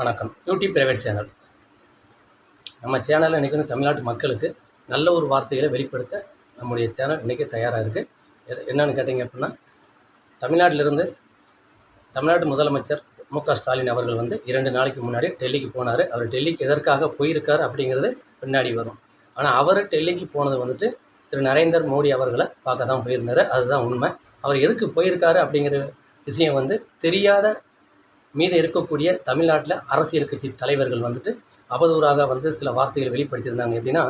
வணக்கம். YouTube private channel. நம்ம சேனலில் இன்றைக்கி வந்து தமிழ்நாட்டு மக்களுக்கு நல்ல ஒரு வார்த்தைகளை வெளிப்படுத்த நம்முடைய சேனல் இன்றைக்கி தயாராக இருக்குது என்னென்னு கேட்டிங்க அப்படின்னா தமிழ்நாட்டிலிருந்து தமிழ்நாட்டு முதலமைச்சர் மு க ஸ்டாலின் அவர்கள் வந்து இரண்டு நாளைக்கு முன்னாடி டெல்லிக்கு போனார். அவர் டெல்லிக்கு எதற்காக போயிருக்கார் அப்படிங்கிறது பின்னாடி வரும். ஆனால் அவர் டெல்லிக்கு போனது வந்துட்டு திரு. நரேந்தர் மோடி அவர்களை பார்க்க தான் போயிருந்தார். அதுதான் உண்மை. அவர் எதுக்கு போயிருக்காரு அப்படிங்கிற விஷயம் வந்து தெரியாத மீது இருக்கக்கூடிய தமிழ்நாட்டில் அரசியல் கட்சி தலைவர்கள் வந்துட்டு அவதூறாக வந்து சில வார்த்தைகளை வெளிப்படுத்தியிருந்தாங்க. எப்படின்னா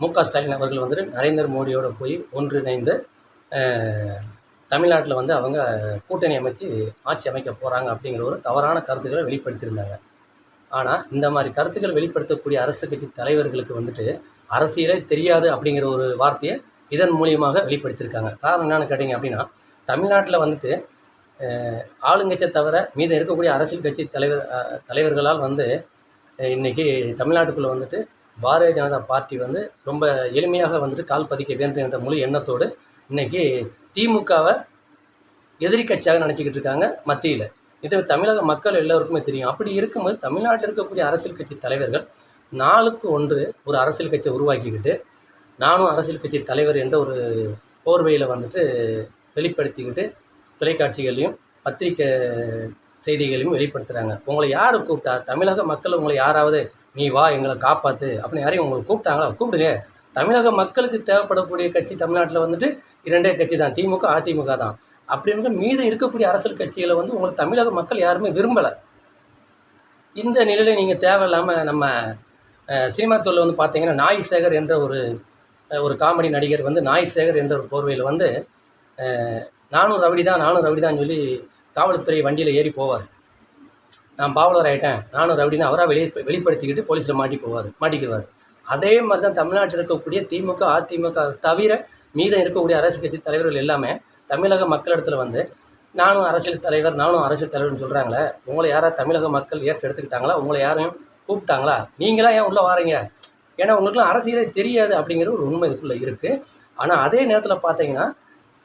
மு க ஸ்டாலின் அவர்கள் வந்துட்டு நரேந்திர மோடியோட போய் ஒன்றிணைந்து தமிழ்நாட்டில் வந்து அவங்க கூட்டணி அமைச்சு ஆட்சி அமைக்க போகிறாங்க அப்படிங்கிற ஒரு தவறான கருத்துக்களை வெளிப்படுத்தியிருந்தாங்க. ஆனால் இந்த மாதிரி கருத்துக்கள் வெளிப்படுத்தக்கூடிய அரசு கட்சி தலைவர்களுக்கு வந்துட்டு அரசியலே தெரியாது அப்படிங்கிற ஒரு வார்த்தையை இதன் மூலியமாக வெளிப்படுத்தியிருக்காங்க. காரணம் என்னென்னு கேட்டிங்க அப்படின்னா தமிழ்நாட்டில் வந்துட்டு ஆளுங்கட்சியை தவிர மீதம் இருக்கக்கூடிய அரசியல் கட்சி தலைவர் தலைவர்களால் வந்து இன்றைக்கி இன்னைக்கு தமிழ்நாட்டுக்குள்ளே வந்துட்டு பாரதிய ஜனதா பார்ட்டி வந்து ரொம்ப எளிமையாக வந்துட்டு கால் பதிக்க வேண்டும் என்ற முழு எண்ணத்தோடு இன்னைக்கு திமுகவை எதிரி கட்சியாக நினச்சிக்கிட்டு இருக்காங்க மத்தியில். இது தமிழக மக்கள் எல்லோருக்குமே தெரியும். அப்படி இருக்கும்போது தமிழ்நாட்டில் இருக்கக்கூடிய அரசியல் கட்சி தலைவர்கள் நாளுக்கு ஒன்று ஒரு அரசியல் கட்சியை உருவாக்கிக்கிட்டு நானும் அரசியல் கட்சி தலைவர் என்ற ஒரு போர்வையில் வந்துட்டு வெளிப்படுத்திக்கிட்டு தொலைக்காட்சிகளையும் பத்திரிக்கை செய்திகளையும் வெளிப்படுத்துகிறாங்க உங்களை யார் கூப்பிட்டா? தமிழக மக்கள் உங்களை யாராவது நீ வா எங்களை காப்பாற்று அப்படின்னு யாரையும் உங்களை கூப்பிட்டாங்களா? கூப்பிடுங்க தமிழக மக்களுக்கு தேவைப்படக்கூடிய கட்சி தமிழ்நாட்டில் வந்துட்டு இரண்டே கட்சி தான். திமுக அதிமுக தான். அப்படி மீது இருக்கக்கூடிய அரசியல் கட்சிகளை வந்து உங்களுக்கு தமிழக மக்கள் யாருமே விரும்பலை. இந்த நிலையில் நீங்கள் தேவையில்லாமல் நம்ம சினிமா தொழில் வந்து பார்த்தீங்கன்னா நாய் சேகர் என்ற ஒரு ஒரு காமெடி நடிகர் வந்து நாய் சேகர் என்ற ஒரு போர்வையில் வந்து நானும் ரவுடி தான் நானும் ரவுடி தான் சொல்லி காவல்துறை வண்டியில் ஏறி போவார். நான் பாவலர் ஆகிட்டேன் நானும் ரவுடின்னு அவராக வெளியே வெளிப்படுத்திக்கிட்டு போலீஸில் மாட்டி போவார் மாட்டிக்கிடுவார். அதே மாதிரி தான் தமிழ்நாட்டில் இருக்கக்கூடிய திமுக அதிமுக தவிர மீதம் இருக்கக்கூடிய அரசியல் கட்சி தலைவர்கள் எல்லாமே தமிழக மக்களிடத்தில் வந்து நானும் அரசியல் தலைவர் நானும் அரசியல் தலைவர்னு சொல்கிறாங்களே உங்களை யாராவது தமிழக மக்கள் ஏற்று எடுத்துக்கிட்டாங்களா உங்களை யாரையும் கூப்பிட்டாங்களா? நீங்களா ஏன் உள்ளே வாரீங்க? ஏன்னா உங்களுக்குலாம் அரசியலே தெரியாது அப்படிங்கிற ஒரு உண்மை இதுக்குள்ளே இருக்குது ஆனால் அதே நேரத்தில் பார்த்தீங்கன்னா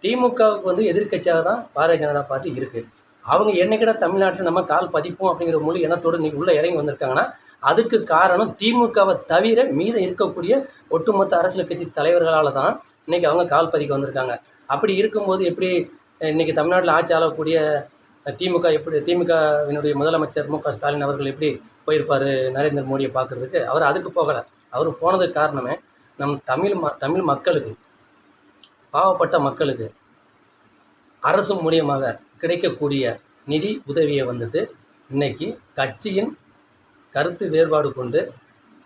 திமுகவுக்கு வந்து எதிர்க்கட்சியாக தான் பாரதிய ஜனதா பார்ட்டி இருக்குது அவங்க என்னைக்கிட தமிழ்நாட்டில் நம்ம கால் பதிப்போம் அப்படிங்கிற மொழி எண்ணத்தோடு இன்னைக்கு உள்ளே இறங்கி வந்திருக்காங்கன்னா அதுக்கு காரணம் திமுகவை தவிர மீதம் இருக்கக்கூடிய ஒட்டுமொத்த அரசியல் கட்சி தலைவர்களால் தான் இன்றைக்கி அவங்க கால் பதிக்க வந்திருக்காங்க. அப்படி இருக்கும்போது எப்படி இன்றைக்கி தமிழ்நாட்டில் ஆட்சி ஆளக்கூடிய திமுக எப்படி திமுகவினுடைய முதலமைச்சர் மு க ஸ்டாலின் அவர்கள் எப்படி போயிருப்பார் நரேந்திர மோடியை பார்க்குறதுக்கு? அவர் அதுக்கு போகலை. அவர் போனதுக்கு காரணமே நம் தமிழ் ம தமிழ் மக்களுக்கு பாவப்பட்ட மக்களுக்கு அரசு மூலியமாக கிடைக்கக்கூடிய நிதி உதவியை வந்துட்டு இன்னைக்கு கட்சியின் கருத்து வேறுபாடு கொண்டு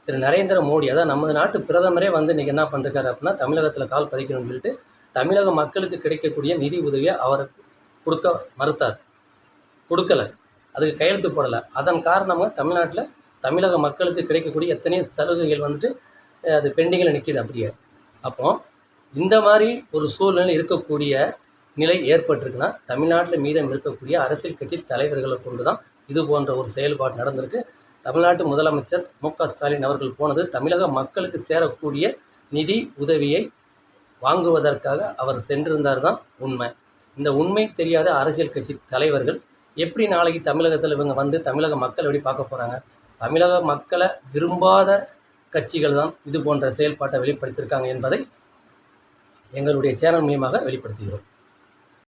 திரு நரேந்திர மோடி அதான் நமது நாட்டு பிரதமரே வந்து இன்றைக்கி என்ன பண்ணுறாரு அப்படின்னா தமிழகத்தில் கால் பதிக்கணும்னு சொல்லிட்டு தமிழக மக்களுக்கு கிடைக்கக்கூடிய நிதி உதவியை அவர் கொடுக்க மறுத்தார். கொடுக்கலை. அதுக்கு கையெழுத்து போடலை. அதன் காரணமாக தமிழ்நாட்டில் தமிழக மக்களுக்கு கிடைக்கக்கூடிய எத்தனையோ சலுகைகள் வந்துட்டு அது பெண்டிங்கில் நிற்கிது அப்படியே. அப்போது இந்த மாதிரி ஒரு சூழ்நிலை இருக்கக்கூடிய நிலை ஏற்பட்டிருக்குன்னா தமிழ்நாட்டில் மீதம் இருக்கக்கூடிய அரசியல் கட்சி தலைவர்களை கொண்டு தான் இது போன்ற ஒரு செயல்பாடு நடந்திருக்கு. தமிழ்நாட்டு முதலமைச்சர் மு ஸ்டாலின் அவர்கள் போனது தமிழக மக்களுக்கு சேரக்கூடிய நிதி உதவியை வாங்குவதற்காக அவர் சென்றிருந்தார் தான் உண்மை. இந்த உண்மை தெரியாத அரசியல் கட்சி தலைவர்கள் எப்படி நாளைக்கு தமிழகத்தில் இவங்க வந்து தமிழக மக்கள் எப்படி பார்க்க போகிறாங்க தமிழக மக்களை விரும்பாத கட்சிகள் தான் இது போன்ற செயல்பாட்டை வெளிப்படுத்தியிருக்காங்க என்பதை எங்களுடைய சேனல் மூலியமாக வெளிப்படுத்துகிறோம்.